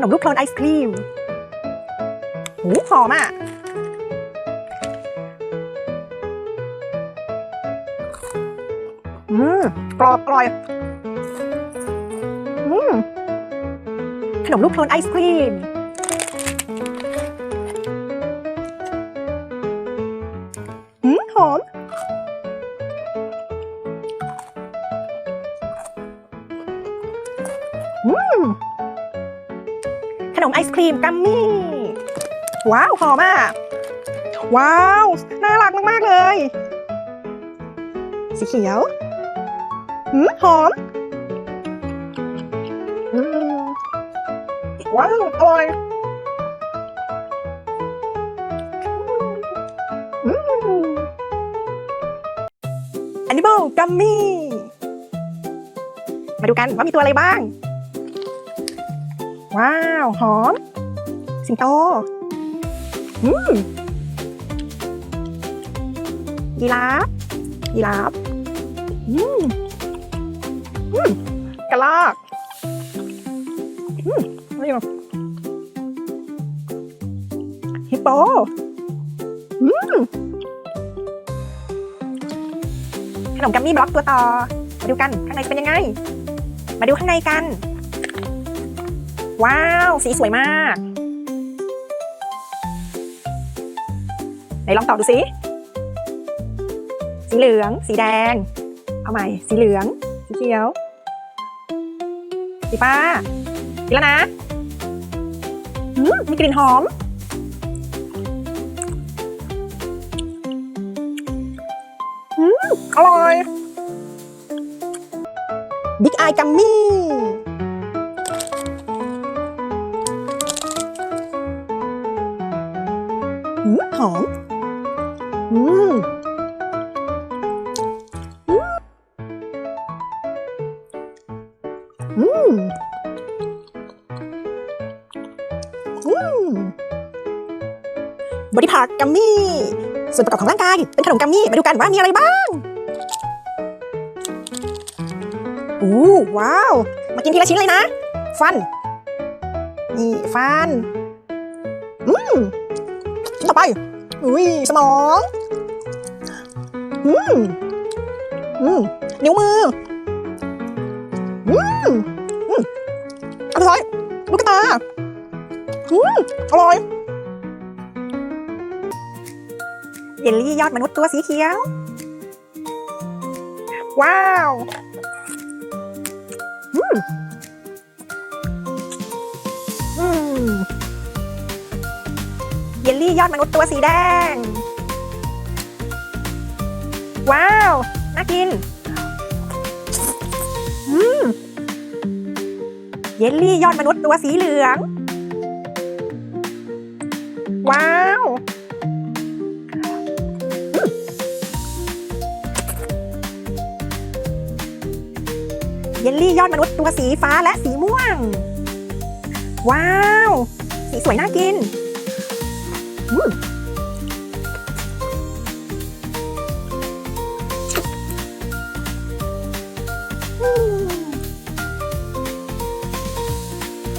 นมลูกโคลนไอศครีมหูหอมอะอืมกรอบอร่อยอืมขนมลูกโคลนไอศครีม อืมหอมอืม นมไอศครีมกัมมี่ ว้าวหอมอะ ว้าว น่ารักมาก ๆ เลย สีเขียวอืมหอมว้าวอร่อยอืมแอนิมอลกัมมี่ มาดูกันว่ามีตัวอะไรบ้าง ว้าว หอม สิงโต อืมยีราฟยีราฟอืมอืมกระลอกอืมอะไรอะฮิปโปอืมขนมกัมมี่บล็อกตัวต่อ มาดูกัน ข้างในเป็นยังไง มาดูข้างในกัน ว้าว สีสวยมาก ไหนลองต่อดูสิ สีเหลือง สีแดง เอาใหม่ สีเหลือง สีเขียว สีฟ้าสีแล้วนะมมีกลิ่นหอมอืมอร่อย บิ๊กไอกัมมี่ อืมหอม อืมอืมอืมบอดี้พาร์กัมมี่ส่วนประกอบของร่างกาย เป็นขนมกัมมี่ มาดูกันว่ามีอะไรบ้าง อู้ว้าว มากินทีละชิ้นเลยนะ ฟัน นี่ ฟัน อืมชิ้น ต่อไป อุ้ยสมอง อืม อืม นิ้วมือ อืม อืมอันสุดท้ายลูกตา อืม อร่อย เยลลี่ยอดมนุษย์ตัวสีเขียว ว้าว อืม อืม เยลลี่ยอดมนุษย์ตัวสีแดง ว้าว น่ากิน อืม เยลลี่ยอดมนุษย์ตัวสีเหลือง ว้าวอืมเยลลี่ยอดมนุษย์ตัวสีฟ้าและสีม่วง ว้าว สีสวยน่ากิน Woo!